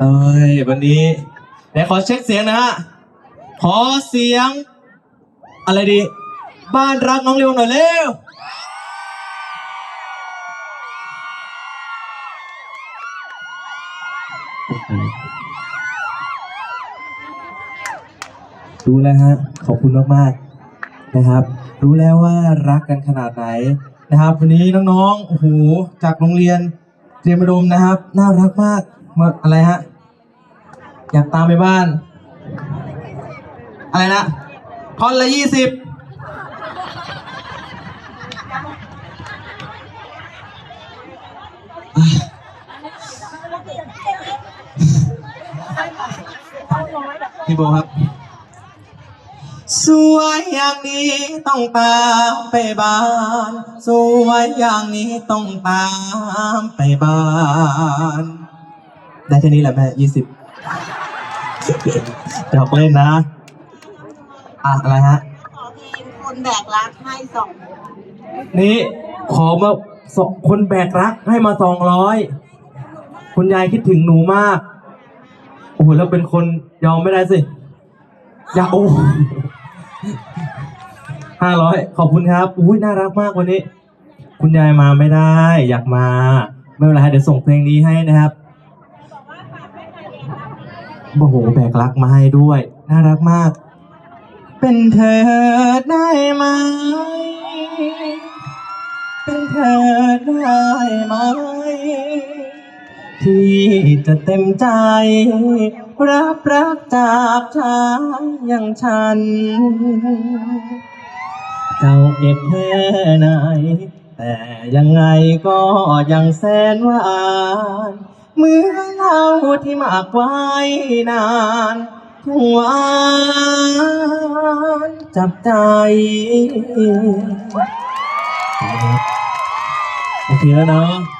เอ้ยวันนี้เดี๋ยวขอเช็คเสียงนะฮะ ขอเสียง อะไรดี บ้านรักน้องเร็วหน่อยเร็ว รู้แล้วฮะ ขอบคุณมากๆนะครับ รู้แล้วว่ารักกันขนาดไหนนะครับ วันนี้น้องๆ โอ้โห จากโรงเรียน รียมอุดมนะครับ น่ารักมากมาอะไรฮะ อยากตามไปบ้าน อะไรนะคอนละยี่สิบพี่โบครับ สวยอย่างนี้ต้องตามไปบ้าน สวยอย่างนี้ต้องตามไปบ้าน ได้แค่นี้แหละแม่ยี่สิบเดี๋ยวเล่นนะ อะ อะไรฮะ ขอเพลงคนแบกรักให้สองนี่ ขอมาสองคนแบกรักให้มาสองร้อยคุณยายคิดถึงหนูมาก โอ้โหแล้วเป็นคนยอมไม่ได้สิ อยากโอ้ ห้าร้อยขอบคุณครับอุ้ยน่ารักมากวันนี้ คุณยายมาไม่ได้ อยากมา ไม่เป็นไรเดี๋ยวส่งเพลงนี้ให้นะครับโอ้โหแบกรักมาให้ด้วย น่ารักมาก เป็นเธอได้ไหม เป็นเธอได้ไหม ที่จะเต็มใจ รับรักจากชายอย่างฉัน เจ้าเก็บแค่ไหน แต่ยังไงก็ยังแสนหวานเมื่อเราที่หมากไว้นานทั้งหวานจับใจโอเคแล้วเนาะ